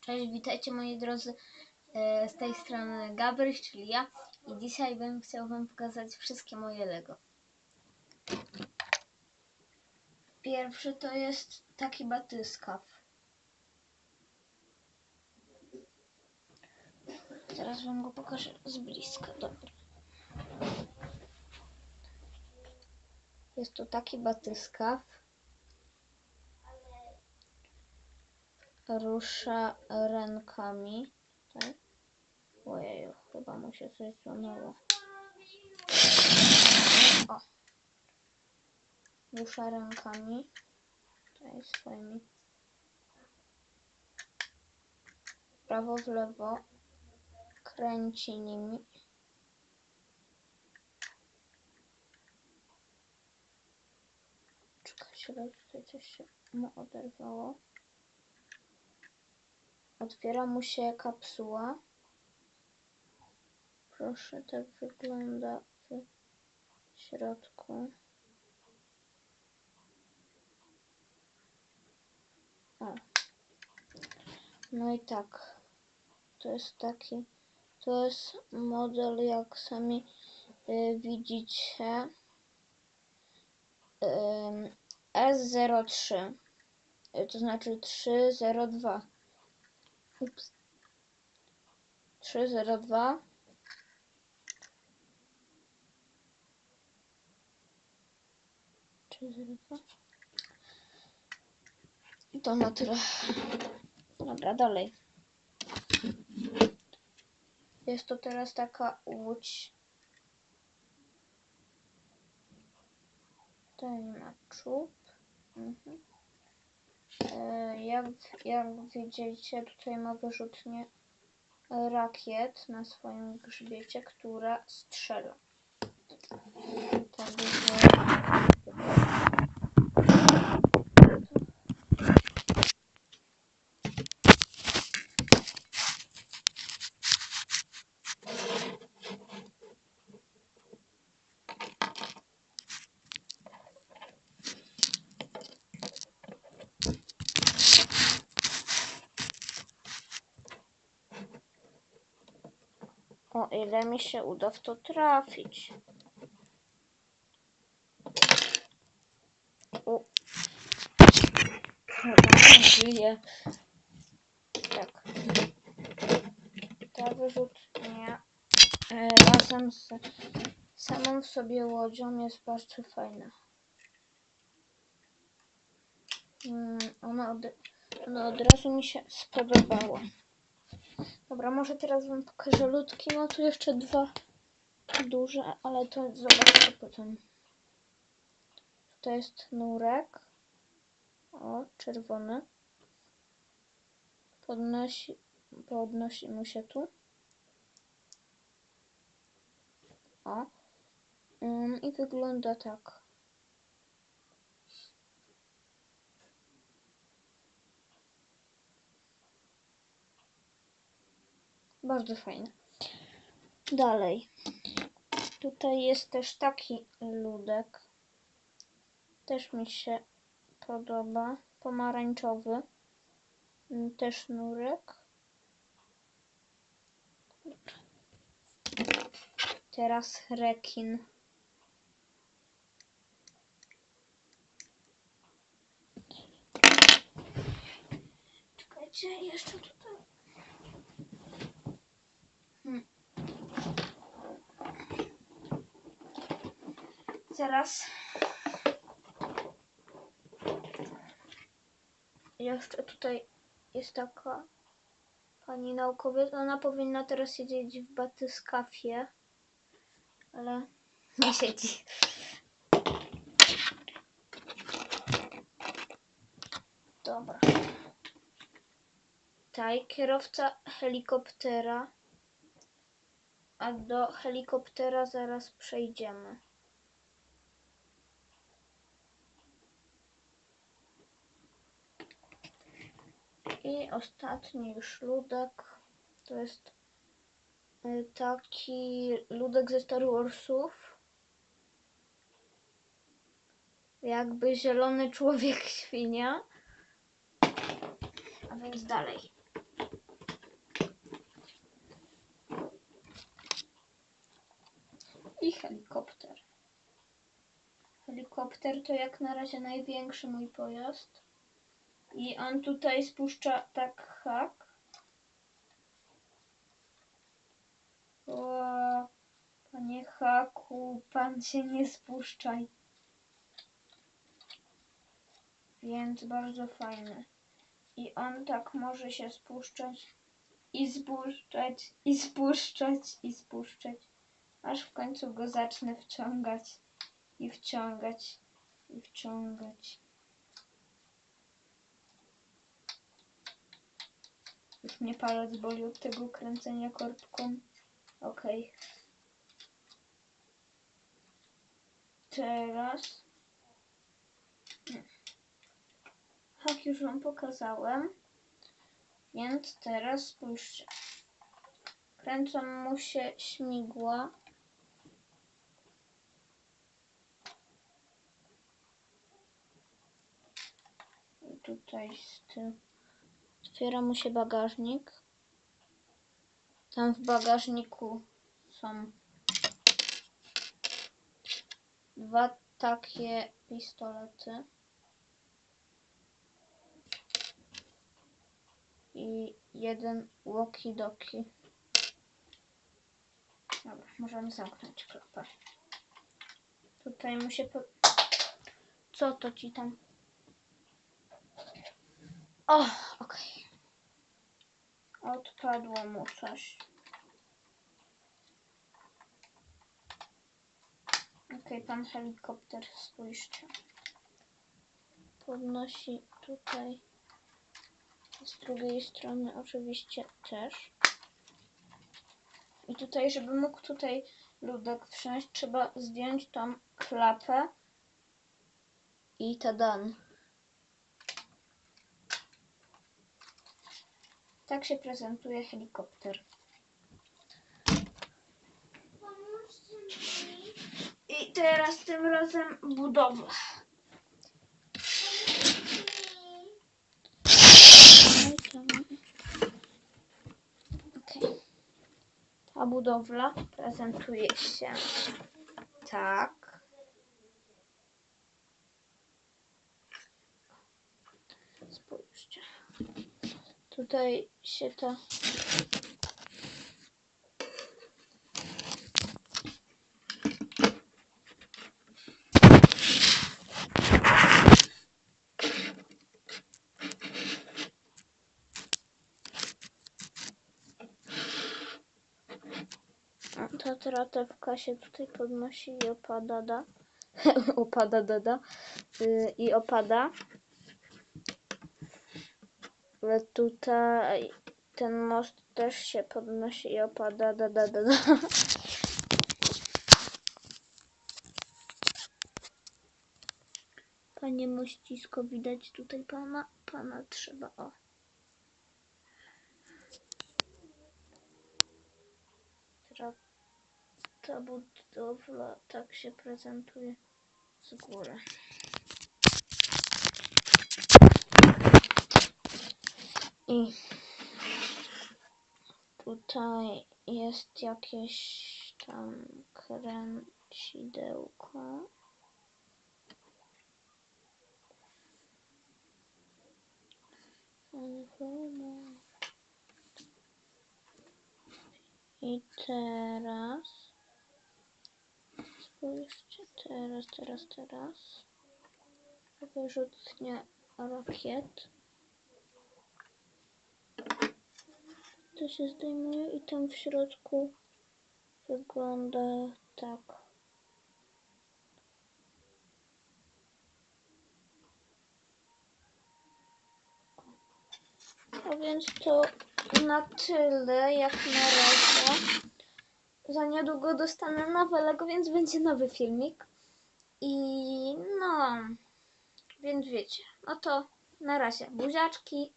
Cześć, witajcie moi drodzy. E, Z tej strony Gabryś, czyli ja. I dzisiaj bym chciał wam pokazać wszystkie moje Lego. Pierwszy to jest taki batyskaw. Teraz wam go pokażę z bliska. Dobra. Jest to taki batyskaw. Rusza rękami. Tak? Ojeju, chyba mu się coś złamało. O. Rusza rękami. Tutaj swoimi. Prawo w lewo. Kręci nimi. Czekajcie, bo tutaj coś się mu oderwało. Otwiera mu się kapsuła. Proszę, tak wygląda w środku. O. No i tak. To jest taki. To jest model, jak sami y, widzicie. Ym, S03. Y, to znaczy 302. Ups. 302 302 I to na tyle. Dobra, dalej. Jest to teraz taka łódź. Tutaj ma czub. Mhm. E, Jak, jak widzicie, tutaj ma wyrzutnię rakiet na swoim grzbiecie, która strzela. O ile mi się uda w to trafić. U. Żyje. Tak. Ta wyrzutnia e, razem z samą w sobie łodzią jest bardzo fajna. Mm, Ona od, ona od razu mi się spodobała. Dobra, może teraz wam pokażę ludki. No tu jeszcze dwa duże, ale to zobaczę potem. Tutaj jest nurek. O, czerwony. Podnosi, podnosi mu się tu. O. Ym, I wygląda tak. Bardzo fajne. Dalej. Tutaj jest też taki ludek. Też mi się podoba. Pomarańczowy. Mm, Też nurek. Teraz rekin. Czekajcie, jeszcze tutaj. Zaraz. Jeszcze tutaj jest taka pani naukowiec. Ona powinna teraz siedzieć w batyskafie, ale nie siedzi. Dobra. Taj, kierowca helikoptera. A do helikoptera zaraz przejdziemy. I ostatni już ludek. To jest y, taki ludek ze Star Warsów. Jakby zielony człowiek świnia. A więc dalej. I helikopter. Helikopter to jak na razie największy mój pojazd. I on tutaj spuszcza tak hak. O, panie haku, pan się nie spuszczaj. Więc bardzo fajny. I on tak może się spuszczać i spuszczać, i spuszczać, i spuszczać, aż w końcu go zacznę wciągać i wciągać i wciągać. Już mnie palec boli od tego kręcenia korbką. Okej. Teraz. Tak, już wam pokazałem. Więc teraz spójrzcie. Kręcą mu się śmigła. I tutaj z otwiera mu się bagażnik. Tam w bagażniku są dwa takie pistolety. i jeden walkie-talkie. Dobra, możemy zamknąć klapę. Tutaj mu się po... Co to ci tam? O, okej. Odpadło mu coś. Okej, pan helikopter, spójrzcie. Podnosi tutaj. Z drugiej strony oczywiście też. I tutaj, żeby mógł tutaj ludek wsiąść, trzeba zdjąć tą klapę i tadan. Tak się prezentuje helikopter. I teraz tym razem budowla. Okej. Ta budowla prezentuje się tak. Spójrzcie. Tutaj się ta O, Ta tratewka się tutaj podnosi i opada, da. opada, dada. Y, I opada. Ale tutaj ten most też się podnosi i opada, da, da, da, da. Panie mościsko, widać tutaj pana? Pana trzeba, o. Ta budowla tak się prezentuje z góry. I tutaj jest jakieś tam kręcidełko. I teraz spójrzcie, teraz, teraz, teraz wyrzutnia rakiet. To się zdejmuje i tam w środku wygląda tak. A więc to na tyle jak na razie. Za niedługo dostanę nowe Lego, więc będzie nowy filmik. I no, więc wiecie, no to na razie buziaczki.